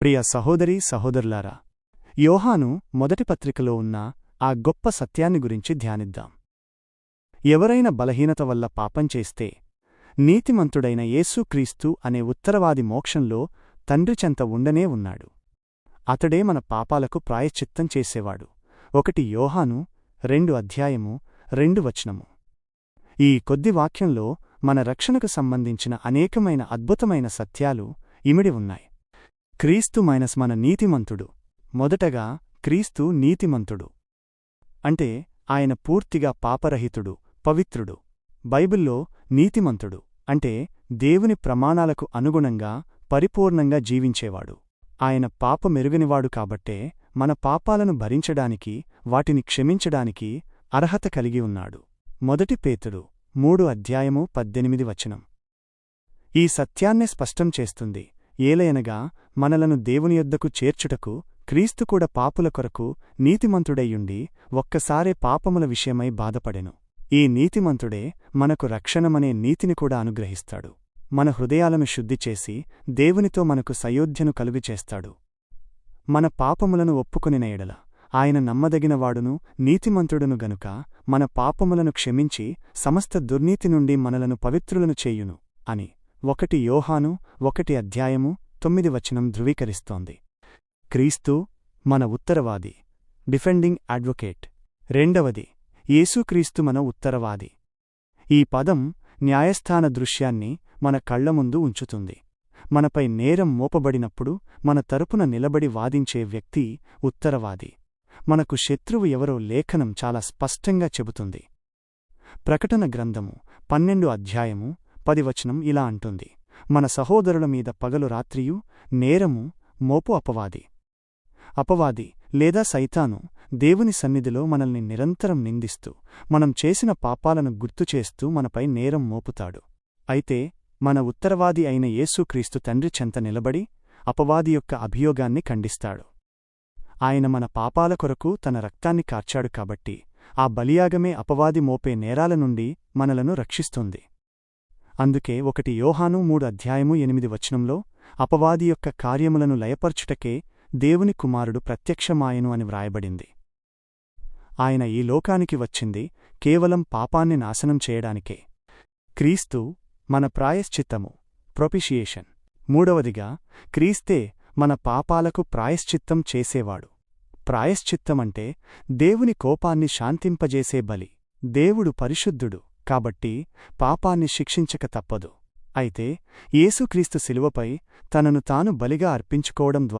ప్రియ సహోదరీ సహోదరులారా యోహాను మొదటి పత్రికలో ఉన్న ఆ గొప్ప సత్యాన్ని గురించి ధ్యానిద్దాం. ఎవరైనా బలహీనత వల్ల పాపం చేస్తే నీతిమంతుడైన యేసుక్రీస్తు అనే ఉత్తరవాది మోక్షంలో తండ్రి చెంత ఉండనే ఉన్నాడు. అతడే మన పాపాలకు ప్రాయశ్చిత్తం చేసేవాడు. ఒకటి యోహాను రెండు అధ్యాయము రెండు వచనము. ఈ కొద్ది వాక్యంలో మన రక్షణకు సంబంధించిన అనేకమైన అద్భుతమైన సత్యాలు ఇమిడి ఉన్నాయి. క్రీస్తు మైనస్ మన నీతిమంతుడు. మొదటగా క్రీస్తు నీతిమంతుడు. అంటే ఆయన పూర్తిగా పాపరహితుడు పవిత్రుడు. బైబిల్లో నీతిమంతుడు అంటే దేవుని ప్రమాణాలకు అనుగుణంగా పరిపూర్ణంగా జీవించేవాడు. ఆయన పాపమెరుగనివాడు కాబట్టే మన పాపాలను భరించడానికి వాటిని క్షమించడానికి అర్హత కలిగి ఉన్నాడు. మొదటి పేతుడు మూడు అధ్యాయము పద్దెనిమిది వచనం. ఈ సత్యాన్నే స్పష్టం చేస్తుంది. ఏలయనగా మనలను దేవుని యొద్దకు చేర్చుటకు క్రీస్తు కూడా పాపుల కొరకు నీతిమంతుడయ్యుండి ఒక్కసారే పాపముల విషయమై బాధపడెను. ఈ నీతిమంతుడే మనకు రక్షణమనే నీతిని కూడా అనుగ్రహిస్తాడు. మన హృదయాలను శుద్ధి చేసి దేవునితో మనకు సయోధ్యను కలుగుచేస్తాడు. మన పాపములను ఒప్పుకొనిన ఎడల ఆయన నమ్మదగినవాడును నీతిమంతుడును గనుక మన పాపములను క్షమించి సమస్త దుర్నీతి నుండి మనలను పవిత్రులను చేయును అని ఒకటి యోహాను ఒకటి అధ్యాయము తొమ్మిది వచనం ధృవీకరిస్తోంది. క్రీస్తు మన ఉత్తరవాది. Defending advocate. రెండవది యేసుక్రీస్తు మన ఉత్తరవాది. ఈ పదం న్యాయస్థాన దృశ్యాన్ని మన కళ్ళ ముందు ఉంచుతుంది. మనపై నేరం మోపబడినప్పుడు మన తరపున నిలబడి వాదించే వ్యక్తి ఉత్తరవాది. మనకు శత్రువు ఎవరో లేఖనం చాలా స్పష్టంగా చెబుతుంది. ప్రకటన గ్రంథము పన్నెండు అధ్యాయము పదివచనం ఇలా అంటుంది. మన సహోదరుల మీద పగలు రాత్రియు నేరము మోపు అపవాది. అపవాది లేదా సైతాను దేవుని సన్నిధిలో మనల్ని నిరంతరం నిందిస్తూ మనం చేసిన పాపాలను గుర్తుచేస్తూ మనపై నేరం మోపుతాడు. అయితే మన ఉత్తరవాది అయిన యేసుక్రీస్తు తండ్రి చెంత నిలబడి అపవాది యొక్క అభియోగాన్ని ఖండిస్తాడు. ఆయన మన పాపాల కొరకు తన రక్తాన్ని కార్చాడు కాబట్టి ఆ బలియాగమే అపవాది మోపే నేరాల నుండి మనలను రక్షిస్తుంది. అందుకే ఒకటి యోహాను మూడు అధ్యాయము ఎనిమిది వచనంలో అపవాది యొక్క కార్యములను లయపర్చుటకే దేవుని కుమారుడు ప్రత్యక్షమాయను అని వ్రాయబడింది. ఆయన ఈ లోకానికి వచ్చింది కేవలం పాపాన్ని నాశనం చేయడానికే. క్రీస్తు మన ప్రాయశ్చిత్తము ప్రొపిషియేషన్ మూడవదిగా క్రీస్తే మన పాపాలకు ప్రాయశ్చిత్తం చేసేవాడు. ప్రాయశ్చిత్తమంటే దేవుని కోపాన్ని శాంతింపజేసే బలి దేవుడు పరిశుద్ధుడు. కాబట్టి పాపాన్ని శిక్షించక తప్పదు. అయితే యేసుక్రీస్తు శిలువపై తనను తాను బలిగా అర్పించుకోవడం ద్వారా